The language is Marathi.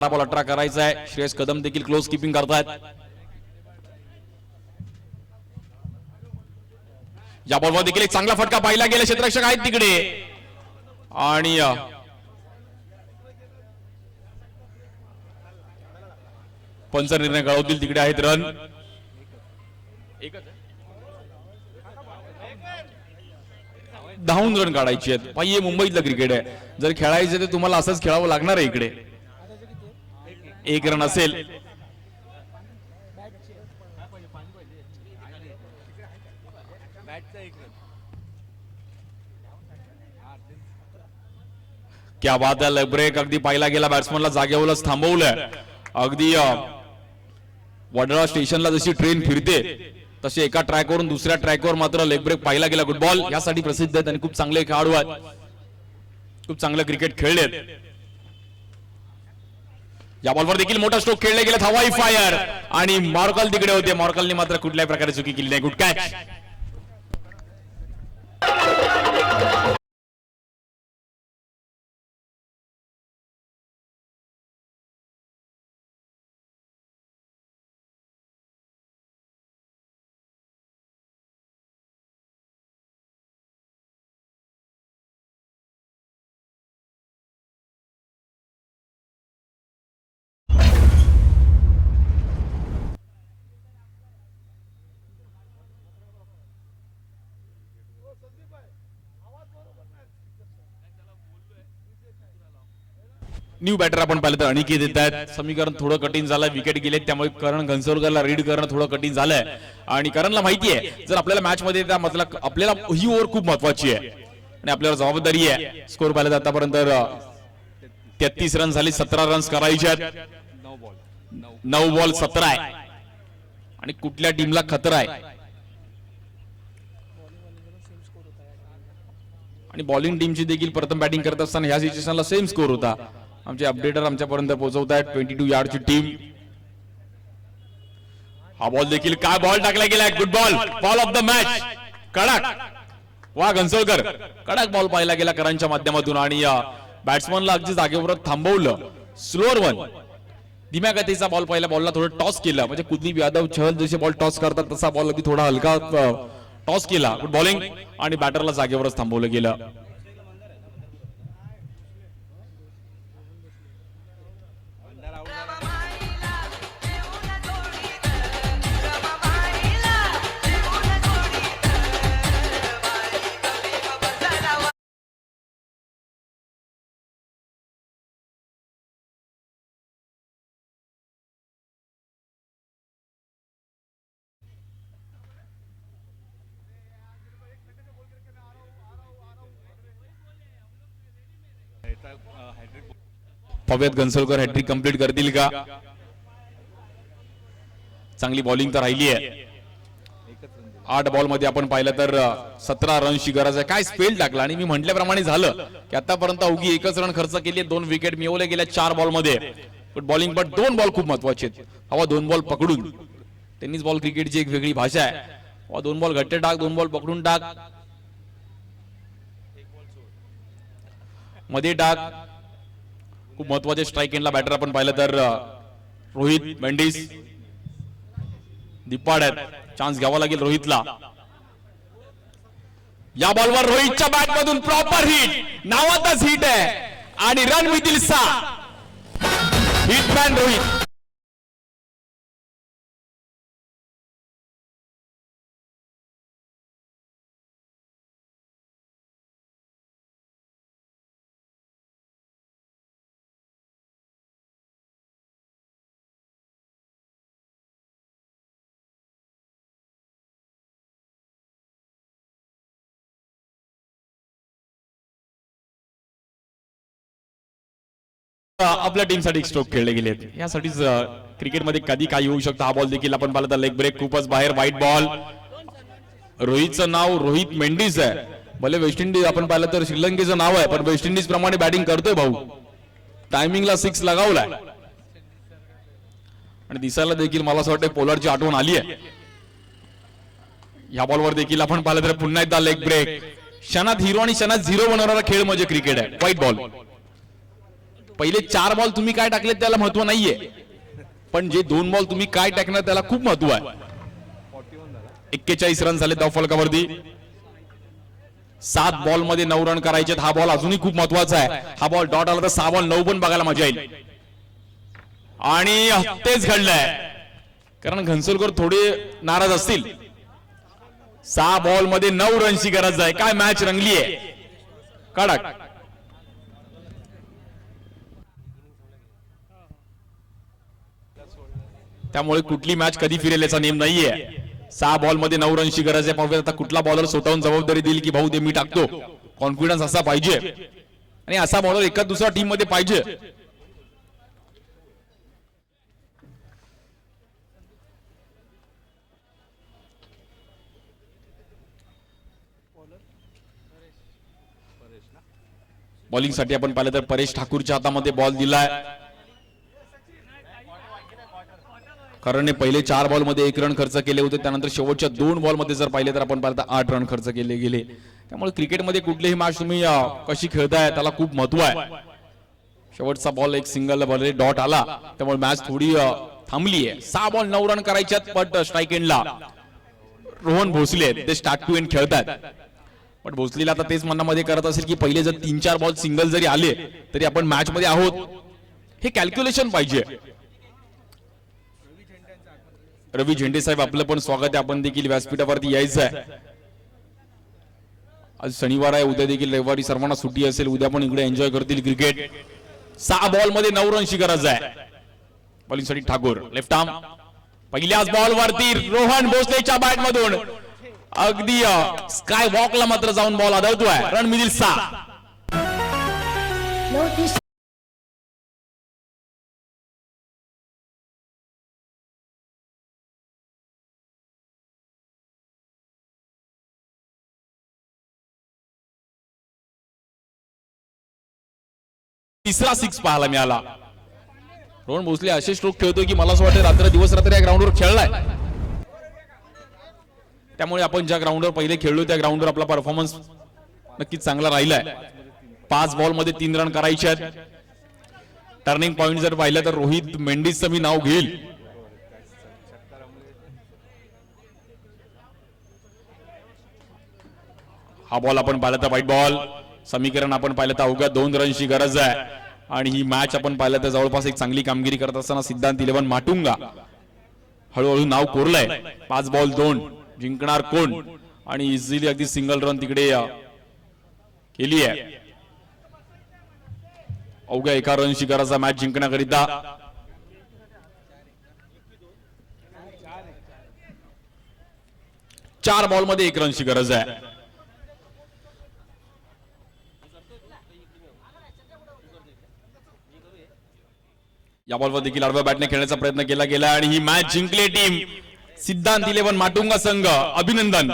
बॉल अठरा करायचा आहे. श्रेयस कदम देखील क्लोज किपिंग करतायत. या बॉलवर देखील एक चांगला फटका पाहिला गेला. क्षेत्ररक्षक आहेत तिकडे. आणि पंच निर्णय कळवतील तिकडे आहेत रन धावून रन काढायची आहेत. पाहिजे मुंबईतलं क्रिकेट आहे. जर खेळायचं तर तुम्हाला असंच खेळावं लागणार आहे इकडे. एक रन असेल. क्या बात आहे ब्रेक अगदी पाहिला गेला बॅट्समनला जागेवरच थांबवलंय. अगदी वडळा स्टेशनला जशी ट्रेन फिरते तशी एका ट्रॅकवरून दुसऱ्या ट्रॅकवर मात्र लेग ब्रेक पाहिला गेला. फुटबॉल यासाठी प्रसिद्ध आहेत आणि खूप चांगले खेळाडू आहेत. खूप चांगलं क्रिकेट खेळलेत. या बॉलवर देखील मोठा स्ट्रोक खेळले गेले हवाई फायर आणि मॉर्कल तिकडे होते. मॉर्कलने मात्र कुठल्याही प्रकारे चुकी केली नाही. गुड कॅच न्यू बॅटर आपण पाहिलं तर अनिकेत येत आहेत. समीकरण थोडं कठीण झालं विकेट गेले त्यामुळे करण घनसोलकरला रीड करणं थोडं कठीण झालंय. आणि करणला माहिती आहे जर आपल्याला मॅच मध्ये त्या आपल्याला ही ओव्हर खूप महत्वाची आहे. आणि आपल्याला जबाबदारी आहे. स्कोर पाहिलं तर आतापर्यंत तेहतीस रन झाले सतरा रन्स करायचे आहेत. नऊ बॉल सतरा आहे. आणि कुठल्या टीमला खतरा आहे? आणि बॉलिंग टीमची देखील प्रथम बॅटिंग करत असताना ह्या सिच्युएशनला सेम स्कोर होता. आमचे अपडेटर आमच्यापर्यंत पोहोचवत आहेत ट्वेंटी टू यार्डची टीम हा बॉल देखील काय बॉल टाकला गेला good ball ball off the match कडक. वा घनसोळकर कडक बॉल पाहिला गेला करांच्या माध्यमातून आणि बॅट्समनला अगदी जागेवर थांबवलं. स्लोअर वन धीम्या गतीचा बॉल पहिल्या बॉलला थोडं टॉस केलं. म्हणजे कुलदीप यादव चहल जसे बॉल टॉस करतात तसा बॉल अगदी थोडा हलका टॉस केला. गुड बॉलिंग आणि बॅटरला जागेवरच थांबवलं गेलं. पव्यात घनसोलकर हॅट्रिक कंप्लीट करतील का? चांगली बॉलिंग तर राहिली आहे. आठ बॉलमध्ये आपण पाहिलं तर सतरा रनची गरज आहे. काय स्पेल टाकला? आणि मी म्हटल्याप्रमाणे झालं की आतापर्यंत अवघी एकच रन खर्च केली दोन विकेट मिळवले गेल्या चार बॉलमध्ये. पण बॉलिंग पण दोन बॉल खूप महत्त्वाचे आहेत. हवा दोन बॉल पकडून. टेनिस बॉल क्रिकेटची एक वेगळी भाषा आहे. हवा दोन बॉल घट्टे टाक दोन बॉल पकडून टाक. मध्ये डाग. खूप महत्त्वाचे स्ट्राईक एंडला बॅटर आपण पाहिलं तर रोहित मेंडिस दिपाड्यात चान्स घ्यावा लागेल रोहितला. या बॉलवर रोहितच्या बॅट मधून प्रॉपर हिट नावातच हिट आहे. आणि रन मिळतील सहा हिटमॅन रोहित. आपल्या टीमसाठी स्ट्रोक खेळले गेले यासाठीच क्रिकेटमध्ये कधी काही होऊ शकतं हा बॉल देखील आपण पाहिलं तर लेग ब्रेक खूपच बाहेर वाईट बॉल रोहितचं नाव रोहित मेंडीज आहे. भले वेस्ट इंडिज आपण पाहिलं तर श्रीलंकेचं नाव आहे पण वेस्ट इंडिज प्रमाणे बॅटिंग करतोय भाऊ. टायमिंगला सिक्स लगावलाय. आणि दिसायला देखील मला असं वाटतं पोलारची आठवण आली आहे. या बॉलवर देखील आपण पाहिलं तर पुन्हा एकदा लेग ब्रेक क्षणात हिरो आणि क्षणात झिरो बनवणारा खेळ म्हणजे क्रिकेट आहे. वाईट बॉल पहिले चार बॉल तुम्ही काय टाकले त्याला महत्त्व नाहीये. पण जे दोन बॉल तुम्ही काय टाकणार त्याला खूप महत्त्व आहे. एक्केचाळीस रन झाले धाव फलकावरती. सात बॉलमध्ये नऊ रन करायचे हा बॉल अजूनही खूप महत्त्वाचा आहे. हा बॉल डॉट आला तर सहा बॉल नऊ पण बघायला मजा येईल. आणि तेच घडलंय. कारण घनसोलकर थोडे नाराज असतील. सहा बॉलमध्ये नऊ रनची गरज आहे. काय मॅच रंगली आहे कडक. त्यामुळे कुठली मॅच कधी फिरेल याचा नेम नाहीये. सहा बॉलमध्ये नऊ रनची गरज आहे. पाहूया आता कुठला बॉलर स्वतःहून जबाबदारी देईल की भाऊ ते मी टाकतो. कॉन्फिडन्स असा पाहिजे. आणि असा बॉलर एका दुसऱ्या टीममध्ये पाहिजे. बॉलिंगसाठी आपण पाहिलं तर परेश ठाकूरच्या हातामध्ये बॉल दिलाय. कारण पहिले चार बॉलमध्ये एक रन खर्च केले होते. त्यानंतर शेवटच्या दोन बॉलमध्ये जर पाहिले तर आपण पाहिलं तर आठ रन खर्च केले गेले. त्यामुळे क्रिकेटमध्ये कुठलीही मॅच तुम्ही कशी खेळताय त्याला खूप महत्त्व आहे. शेवटचा बॉल एक सिंगल बॉल डॉट आला. त्यामुळे मॅच थोडी थांबली आहे सहा बॉल नऊ रन करायच्यात बट स्ट्राईक एंडला रोहन भोसले आहेत. ते स्टार्ट टू एंड खेळतात पण भोसलेला आता तेच मनामध्ये करत असेल की पहिले जर तीन चार बॉल सिंगल जरी आले तरी आपण मॅच मध्ये आहोत. हे कॅल्क्युलेशन पाहिजे. रवी झेंडे साहेब आपलं पण स्वागत आहे. आपण देखील व्यासपीठावरती यायचं आहे. आज शनिवार आहे. उद्या देखील रविवारी सर्वांना सुट्टी असेल. उद्या पण इकडे एन्जॉय करतील क्रिकेट सहा बॉलमध्ये नऊ रनची गरज आहे. बॉलिंगसाठी ठाकूर लेफ्ट आर्म पहिल्याच बॉल वरती रोहन भोसलेच्या बॅट मधून. अगदी स्काय वॉकला मात्र जाऊन बॉल आदळतोय. रन मिळतील सहा. तिसरा सिक्स पाहायला मिळाला. रोहन भोसले असे स्ट्रोक खेळतोय की मला असं वाटतं रात्र दिवस रात्र या ग्राउंडवर खेळलाय. त्यामुळे आपण ज्या ग्राउंडवर पहिले खेळलो त्या ग्राउंडवर आपला परफॉर्मन्स नक्कीच चांगला राहिलाय. पाच बॉलमध्ये तीन रन करायचे आहेत. टर्निंग पॉइंट जर पाहिलं तर रोहित मेंडिसचं मी नाव घेईल. हा बॉल आपण पाहिला तर वाईट बॉल समीकरण आपण पाहिलं तर अवघ्या दोन रनची गरज आहे. आणि ही मॅच आपण पाहिलं तर जवळपास एक चांगली कामगिरी करत असताना सिद्धांत इलेव्हन माटुंगा. हळूहळू नाव कोरलंय. पाच बॉल दोन जिंकणार कोण? आणि इझिली अगदी सिंगल रन तिकडे केली आहे. अवघ्या एका रन गरज आहे मॅच जिंकण्याकरिता. चार बॉलमध्ये एक रनची गरज आहे. या बॉलवर देखील आडव्या बॅटने खेळण्याचा प्रयत्न केला गेला आणि ही मॅच जिंकली टीम सिद्धांत इलेव्हन माटुंगा संघ अभिनंदन.